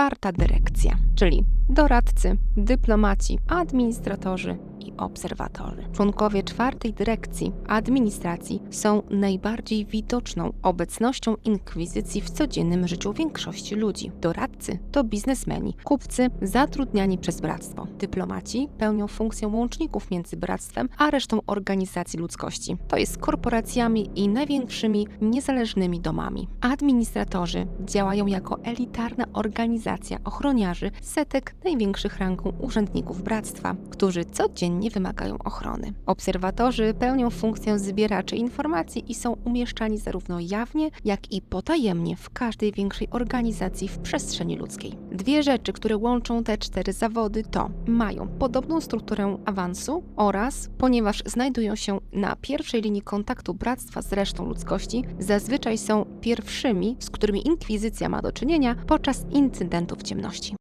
czwarta dyrekcja, czyli doradcy, dyplomaci, administratorzy i obserwatorzy. Członkowie czwartej dyrekcji administracji są najbardziej widoczną obecnością inkwizycji w codziennym życiu większości ludzi. Doradcy to biznesmeni, kupcy zatrudniani przez bractwo. Dyplomaci pełnią funkcję łączników między bractwem a resztą organizacji ludzkości, to jest korporacjami i największymi niezależnymi domami. Administratorzy działają jako elitarna organizacja ochroniarzy setek największych rangą urzędników bractwa, którzy codziennie wymagają ochrony. Obserwatorzy pełnią funkcję zbieraczy informacji i są umieszczani zarówno jawnie, jak i potajemnie w każdej większej organizacji w przestrzeni ludzkiej. Dwie rzeczy, które łączą te cztery zawody to mają podobną strukturę awansu oraz, ponieważ znajdują się na pierwszej linii kontaktu bractwa z resztą ludzkości, zazwyczaj są pierwszymi, z którymi inkwizycja ma do czynienia podczas incydentów ciemności.